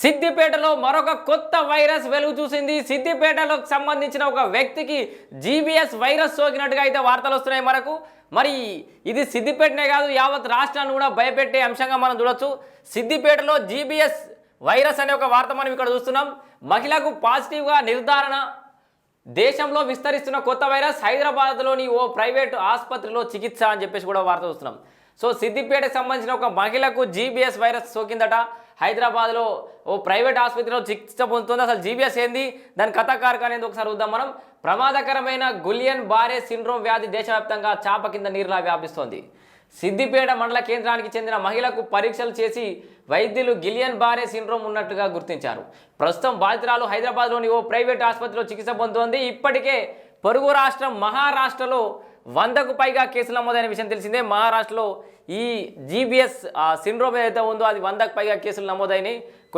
సిద్దిపేటలో మరొక కొత్త వైరస్ వెలుగు చూసింది. సిద్దిపేటలో సంబంధించిన ఒక వ్యక్తికి జీబీఎస్ వైరస్ సోకినట్టుగా అయితే వార్తలు వస్తున్నాయి మనకు. మరి ఇది సిద్దిపేటనే కాదు యావత్ రాష్ట్రాన్ని కూడా భయపెట్టే అంశంగా మనం చూడొచ్చు. సిద్దిపేటలో జీబీఎస్ వైరస్ అనే ఒక వార్త మనం ఇక్కడ చూస్తున్నాం. మహిళకు పాజిటివ్గా నిర్ధారణ దేశంలో విస్తరిస్తున్న కొత్త వైరస్ హైదరాబాద్లోని ఓ ప్రైవేటు ఆసుపత్రిలో చికిత్స అని చెప్పేసి కూడా వార్త చూస్తున్నాం సో సిద్దిపేటకు సంబంధించిన ఒక మహిళకు జీబీఎస్ వైరస్ సోకిందట. హైదరాబాద్లో ఓ ప్రైవేట్ ఆసుపత్రిలో చికిత్స పొందుతుంది. అసలు జీబీఎస్ ఏంది? దాని కథాకారక అనేది ఒకసారి చూద్దాం మనం. ప్రమాదకరమైన గులియన్ బారే సిండ్రోమ్ వ్యాధి దేశవ్యాప్తంగా చాప కింద నీరులా వ్యాపిస్తోంది. సిద్దిపేట మండల కేంద్రానికి చెందిన మహిళకు పరీక్షలు చేసి వైద్యులు గిలియన్ బారే సిండ్రోమ్ ఉన్నట్టుగా గుర్తించారు. ప్రస్తుతం బాధితురాలు హైదరాబాద్లోని ఓ ప్రైవేట్ ఆసుపత్రిలో చికిత్స పొందుతోంది. ఇప్పటికే పొరుగు రాష్ట్రం మహారాష్ట్రలో వందకు పైగా కేసులు నమోదైన విషయం తెలిసిందే. మహారాష్ట్రలో ఈ జీబీఎస్ సిండ్రోమ్ ఏదైతే ఉందో అది వందకు పైగా కేసులు నమోదైనాయి.